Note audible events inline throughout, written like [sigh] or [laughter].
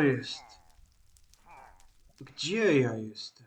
jest? Gdzie ja jestem?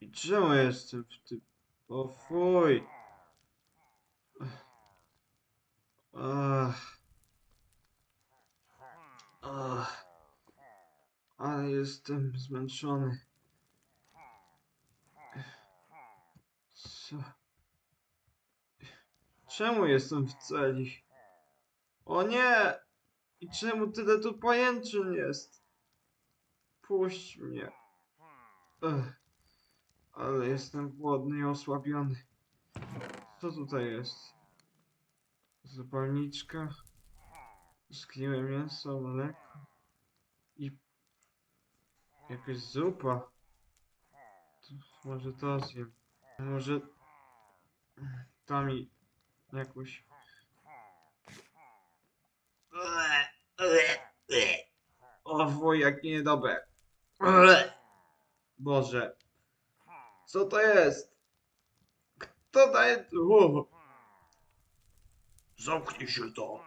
I czemu jestem w tym... O fuj! Ach. Ach. Ale jestem zmęczony. Co? Czemu jestem w celi? O nie! I czemu tyle tu pajęczyn jest? Puść mnie. Ech. Ale jestem głodny i osłabiony. Co tutaj jest? Zapalniczka. Zgniłe mięso, mleko. I jakaś zupa. To może to zjem. Może tam i jakąś O wuj, jak niedobre. Boże. Co to jest? Kto daje... O. Zamknij się to.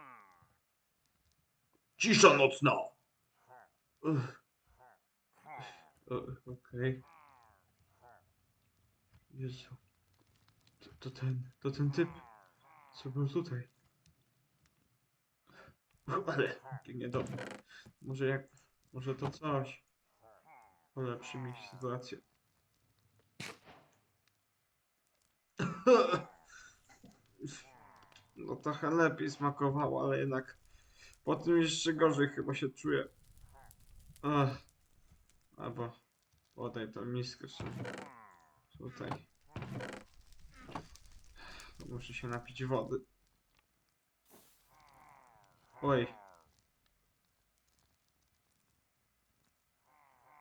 Cisza nocna. Okej. Jezu. To, to ten, to ten typ, co był tutaj. [laughs] Ale jakie niedobre. Może jak, może to coś polepszy mi sytuację. [laughs] No trochę lepiej smakowało, ale jednak po tym jeszcze gorzej chyba się czuję. Ach. Albo podaj tą miskę sobie. Tutaj. Muszę się napić wody. Oj.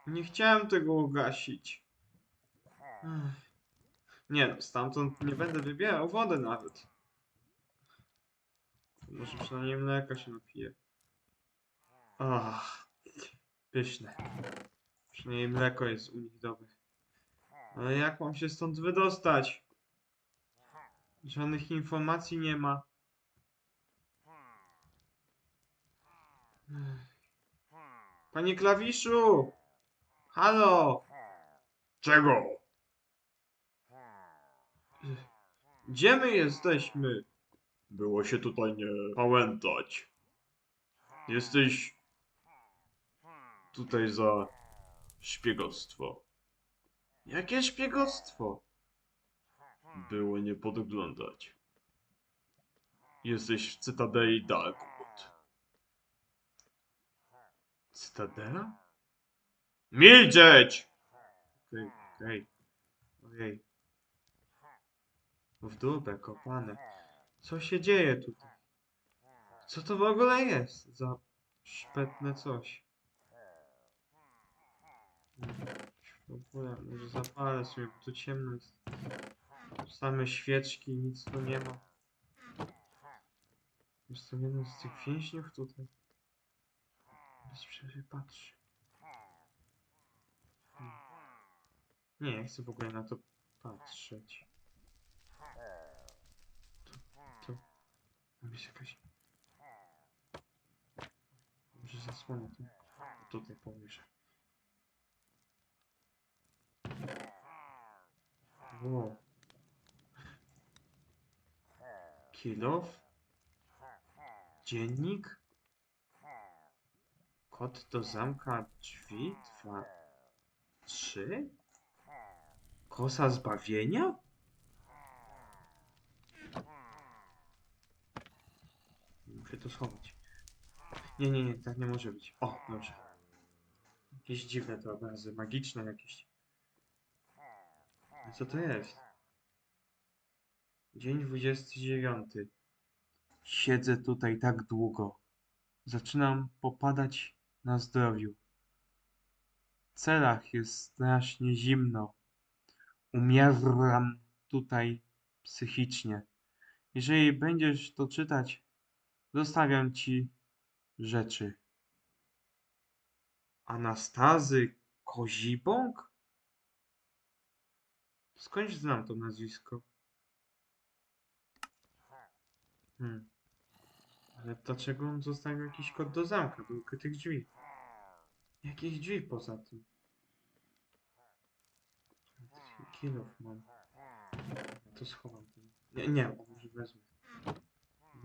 Nie chciałem tego ugasić. Nie no, stamtąd nie będę wybierał wody nawet. Może przynajmniej mleka się napiję. Ach, pyszne. Przynajmniej mleko jest u nich dobre. Ale jak mam się stąd wydostać? Żadnych informacji nie ma. Panie klawiszu! Halo! Czego? Gdzie my jesteśmy? Było się tutaj nie pamiętać. Jesteś tutaj za szpiegostwo. Jakie szpiegostwo? Było nie podglądać. Jesteś w Cytadeli Darkwood. Cytadela? Milczeć! Okej, okej. Ojej. W dupę kopane. Co się dzieje tutaj? Co to w ogóle jest za szpetne coś? Ogóle może zapalę sobie, bo tu ciemno jest. Same świeczki, nic tu nie ma. Jestem jeden z tych więźniów tutaj. Bez przerwy patrzy. Hmm. Nie, nie chcę w ogóle na to patrzeć. To, to, tam jest jakaś... Może zasłonię to. Tutaj położę. Wow. Kilof? Dziennik? Kod do zamka drzwi? Dwa... Trzy? Kosa zbawienia? Muszę to schować. Nie, nie, nie, tak nie może być. O, dobrze. Jakieś dziwne te obrazy, magiczne jakieś. A co to jest? Dzień 29. Siedzę tutaj tak długo. Zaczynam popadać na zdrowiu. W celach jest strasznie zimno. Umieram tutaj psychicznie. Jeżeli będziesz to czytać, zostawiam ci rzeczy. Anastazy Kozibąk? Skądś znam to nazwisko? Hmm. Ale dlaczego on zostawił jakiś kod do zamka, do ukrytych drzwi? Jakieś drzwi poza tym? Kilof mam. To schowam. Nie, nie, może wezmę.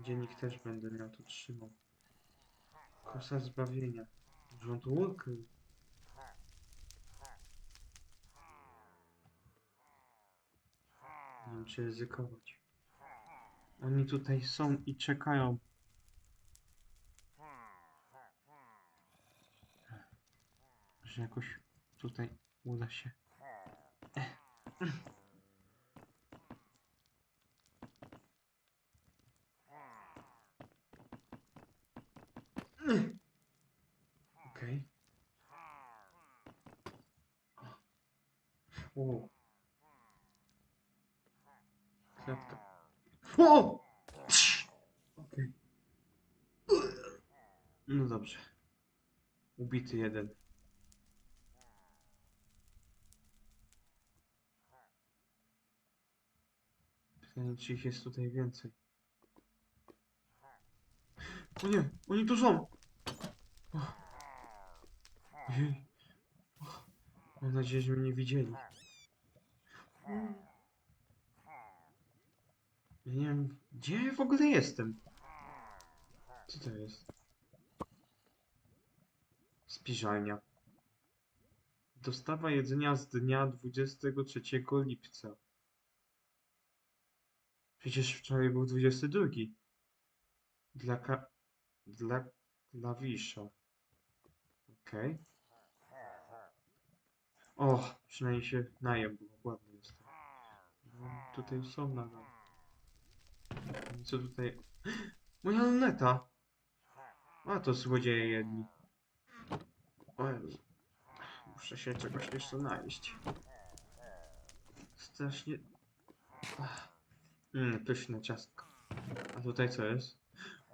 Dziennik też będę miał, to trzymał. Kosa zbawienia. Tu ukrył? Nie wiem, czy ryzykować. Oni tutaj są i czekają. Że jakoś tutaj uda się. Okej. O. Klatka. O! Okej. No dobrze. Ubity jeden. Pytanie, czy ich jest tutaj więcej. O nie, oni tu są! O. Ojej. O. Mam nadzieję, że mnie nie widzieli. Ja nie wiem, gdzie ja w ogóle jestem? Co to jest? Spiżalnia. Dostawa jedzenia z dnia 23 lipca. Przecież wczoraj był 22. Dla ka... Dla klawisza. Okej. O, przynajmniej się najem, bo ładny jest. No, tutaj są nadal. Co tutaj? [gasps] Moja luneta! A to złodzieje jedni. O Jezu. Muszę się czegoś jeszcze najeść. Strasznie... Ach. Mmm, pyszne ciastko. A tutaj co jest?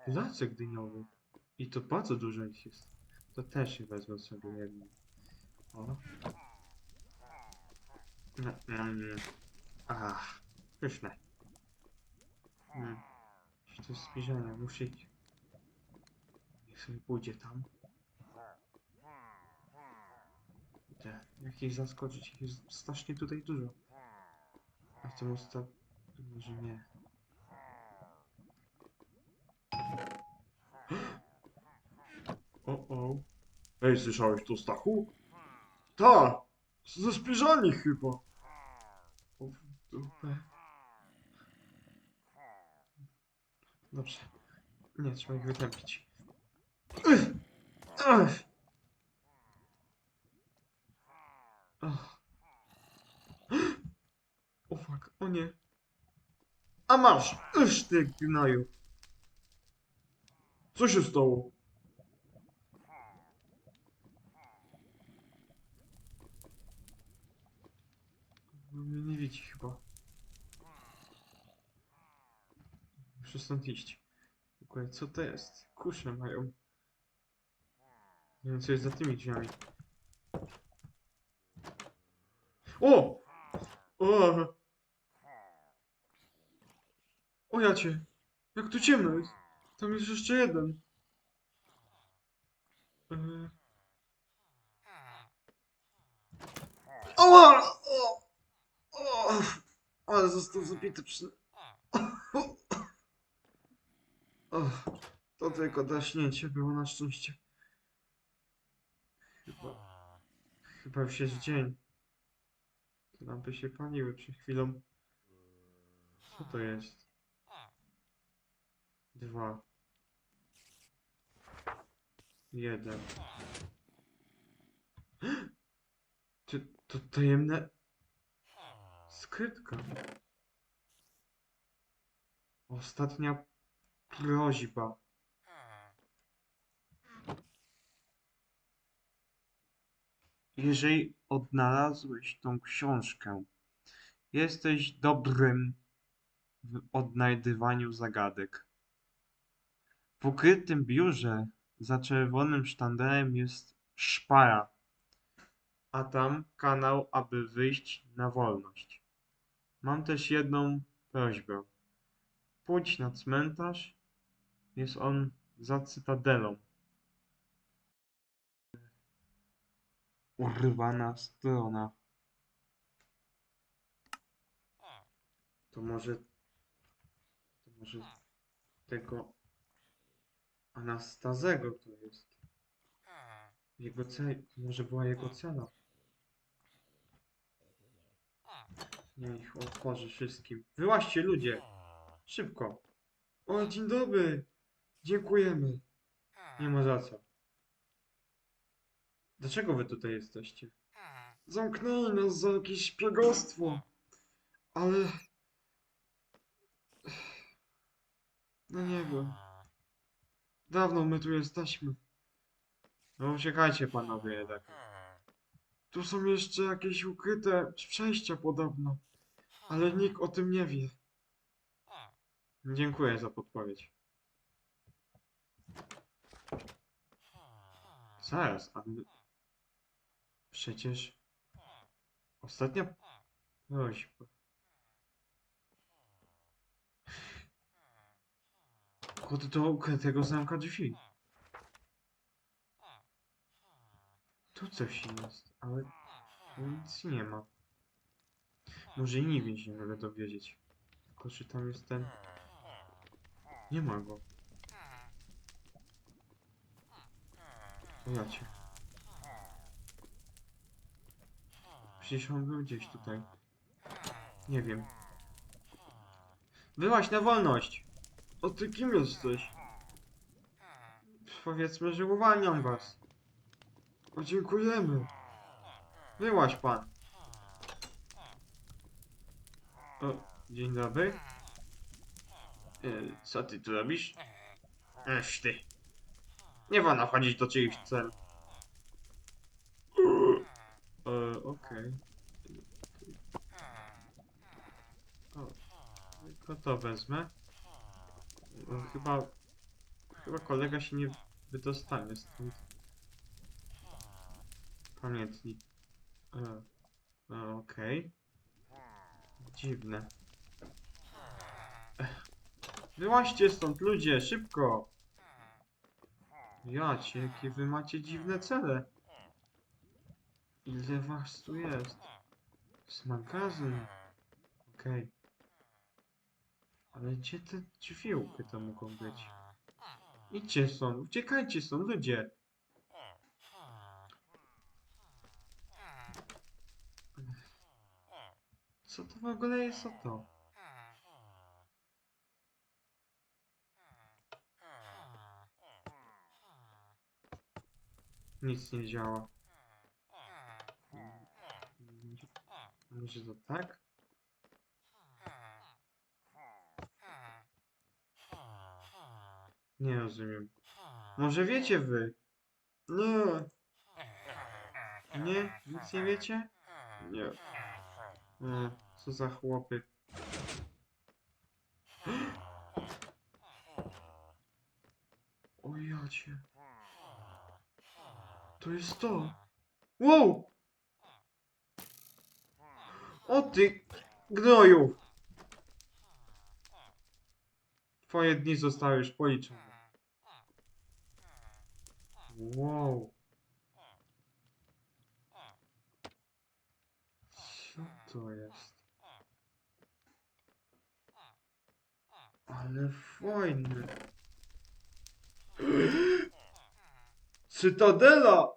Placek dyniowy. I to bardzo dużo ich jest. To też się wezmę sobie jedno. O. No, mm. Ach, pyszne. Hmm. Jeśli to jest zbliżenie, muszę iść. Niech sobie pójdzie tam. Te, jak ich zaskoczyć, ich jest strasznie tutaj dużo. A w tym ostatnim... Może nie. [gasps] O, o. Ej, słyszałeś to, Stachu? Ta! Ze spiżalni chyba. O, w dupę. Dobrze. Nie, trzeba ich wytępić. Ech! Ech! Ach. O fuck, o nie. A masz! Iż ty gnaju. Co się stało? No nie widzi chyba. Muszę stąd iść. Ogóle co to jest? Kusze mają. Nie wiem co jest za tymi drzwiami. O! O! O ja cię! Jak tu ciemno jest! Tam jest jeszcze jeden. Yy. O! O! O! Ale został zabity przy... O, to tylko daśnięcie było na szczęście. Chyba... Chyba już jest dzień. Lampy się paliły przed chwilą. Co to jest? Dwa. Jeden. [gasps] Czy to tajemne... Skrytka. Ostatnia prośba. Jeżeli odnalazłeś tą książkę, jesteś dobrym w odnajdywaniu zagadek. W ukrytym biurze za czerwonym sztandarem jest szpara, a tam kanał, aby wyjść na wolność. Mam też jedną prośbę. Pójdź na cmentarz Jest on za cytadelą. Urwana strona. To może... To może tego Anastazego to jest. Jego cel... To może była jego cela. Niech otworzy wszystkim. Wyłaźcie ludzie! Szybko! O, dzień dobry! Dziękujemy! Nie ma za co. Dlaczego wy tutaj jesteście? Zamknęli nas za jakieś szpiegostwo. Ale... No nie wiem. Dawno my tu jesteśmy. No uciekajcie panowie jednak. Tu są jeszcze jakieś ukryte przejścia podobno. Ale nikt o tym nie wie. Dziękuję za podpowiedź. Zaraz, ale... Przecież... Ostatnia prośba. Kod do ukrytego zamka drzwi. Tu coś jest, ale nic nie ma. Może inni więź się mogę dowiedzieć. Tylko czy tam jest ten... Nie ma go. O ja cię. Przecież on był gdzieś tutaj. Nie wiem. Wyłaź na wolność! O ty kim jesteś? Powiedzmy, że uwalniam was. O, dziękujemy. Wyłaź pan. O, dzień dobry. E, co ty tu robisz? Ech ty. Nie wolno wchodzić do czyichś cel. E, okej. O, tylko to wezmę. Chyba... Chyba kolega się nie wydostanie stąd. Pamiętnik. E, e, okej. Dziwne. Ech. Wyłaźcie stąd ludzie, szybko! Jacie, jakie wy macie dziwne cele. Ile was tu jest? Z magazyn. Okej. Ale gdzie te drzwi ukryte mogą być? Idźcie stąd, uciekajcie stąd, ludzie! Co to w ogóle jest o to? Nic nie działa. Może to tak? Nie rozumiem. Może wiecie wy? Nie. Nie? Nic nie wiecie? Nie. E, co za chłopy. O jacie. To jest to. Wow! O ty gnoju! Twoje dni zostały już policzone. Wow. Co to jest? Ale fajne. [gasps] Cytadela!